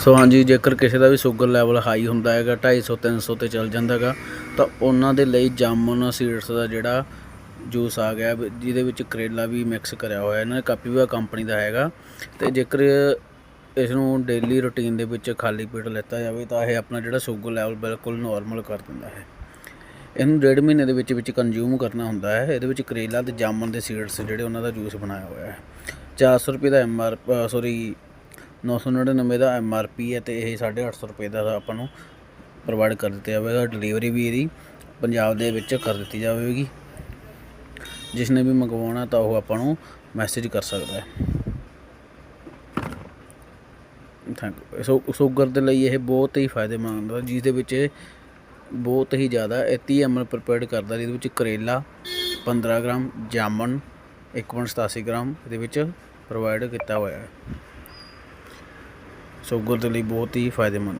ਸੋ ਹਾਂਜੀ, ਜੇਕਰ ਕਿਸੇ ਦਾ ਵੀ ਸ਼ੂਗਰ ਲੈਵਲ ਹਾਈ ਹੁੰਦਾ ਹੈਗਾ 250 300 ਤੇ ਚੱਲ ਜਾਂਦਾ ਹੈਗਾ, ਤਾਂ ਉਹਨਾਂ ਦੇ ਲਈ ਜਾਮਨ ਸੀਡਸ ਦਾ ਜਿਹੜਾ ਜੂਸ ਆ ਗਿਆ ਜਿਹਦੇ ਵਿੱਚ ਕਰੇਲਾ ਵੀ ਮਿਕਸ ਕਰਿਆ ਹੋਇਆ, ਇਹਨਾਂ ਨੇ ਕਾਪੀਵਾ ਕੰਪਨੀ ਦਾ ਹੈਗਾ। ਤੇ ਜੇਕਰ ਇਸ ਨੂੰ ਡੇਲੀ ਰੁਟੀਨ ਦੇ ਵਿੱਚ ਖਾਲੀ ਪੇਟ ਲੈਤਾ ਜਾਵੇ, ਤਾਂ ਇਹ ਆਪਣਾ ਜਿਹੜਾ ਸ਼ੂਗਰ ਲੈਵਲ ਬਿਲਕੁਲ ਨਾਰਮਲ ਕਰ ਦਿੰਦਾ ਹੈ। ਇਹਨੂੰ ਡੇਢ ਮਹੀਨੇ ਦੇ ਵਿੱਚ ਵਿੱਚ ਕੰਜ਼ਿਊਮ ਕਰਨਾ ਹੁੰਦਾ ਹੈ। ਇਹਦੇ ਵਿੱਚ ਕਰੇਲਾ ਤੇ ਜਾਮਨ ਦੇ ਸੀਡਸ ਜਿਹੜੇ ਉਹਨਾਂ ਦਾ ਜੂਸ ਬਣਾਇਆ ਹੋਇਆ ਹੈ। 400 ਰੁਪਏ ਦਾ ਐਮ ਆਰ ਸੌਰੀ 999 ਦਾ ਐਮ ਆਰ ਪੀ ਹੈ ਤੇ ਇਹ 850 ਰੁਪਏ ਦਾ ਆਪਾਂ ਨੂੰ ਪ੍ਰੋਵਾਈਡ ਕਰ ਦਿੱਤਾ ਜਾਵੇਗਾ, ਡਿਲੀਵਰੀ ਵੀ ਇਹਦੀ ਪੰਜਾਬ ਦੇ ਵਿੱਚ ਕਰ ਦਿੱਤੀ ਜਾਵੇਗੀ। ਜਿਸ ਨੇ ਵੀ ਮੰਗਵਾਉਣਾ ਤਾਂ ਉਹ ਆਪਾਂ ਨੂੰ ਮੈਸੇਜ ਕਰ ਸਕਦਾ ਹੈ। ਥੈਂਕ ਯੂ ਸੋ ਸ਼ੂਗਰ ਦੇ ਲਈ ਇਹ ਬਹੁਤ ਹੀ ਫਾਇਦੇਮੰਦ ਹੈ ਜਿਸ ਦੇ ਵਿੱਚ ਇਹ ਬਹੁਤ ਹੀ ਜ਼ਿਆਦਾ ਇਹ 30 ਐਮਐਲ ਪ੍ਰਪੇਅਰਡ ਕਰਦਾ, ਜਿਹਦੇ ਵਿੱਚ ਕਰੇਲਾ 15 ਗ੍ਰਾਮ ਜਾਮਨ 1.87 ਗ੍ਰਾਮ ਇਹਦੇ ਵਿੱਚ ਪ੍ਰੋਵਾਈਡ ਕੀਤਾ ਹੋਇਆ ਹੈ। ਸ਼ੂਗਰ ਦੇ ਲਈ ਬਹੁਤ ਹੀ ਫਾਇਦੇਮੰਦ।